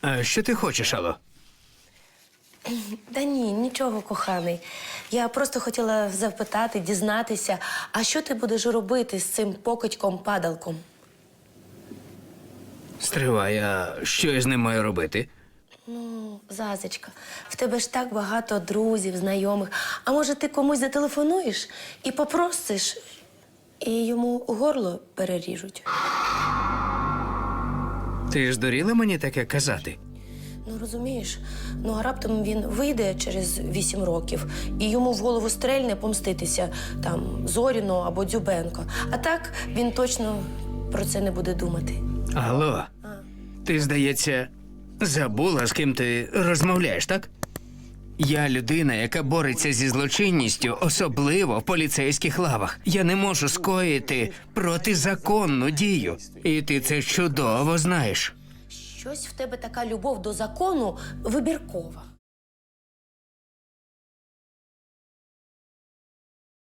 А що ти хочеш, Алло? Та ні, нічого, коханий. Я просто хотіла запитати, дізнатися, а що ти будеш робити з цим покидьком-падалком? Стривай, а що я з ним маю робити? Ну, Зазочка, в тебе ж так багато друзів, знайомих. А може, ти комусь зателефонуєш і попросиш, і йому горло переріжуть? Ти ж доріла мені таке казати? Ну розумієш, ну а раптом він вийде через вісім років і йому в голову стрельне помститися там Зоріну або Дзюбенко. А так він точно про це не буде думати. Алло, ти, здається, забула, з ким ти розмовляєш, так? Я людина, яка бореться зі злочинністю, особливо в поліцейських лавах. Я не можу скоїти протизаконну дію. І ти це чудово знаєш. Щось в тебе така любов до закону вибіркова.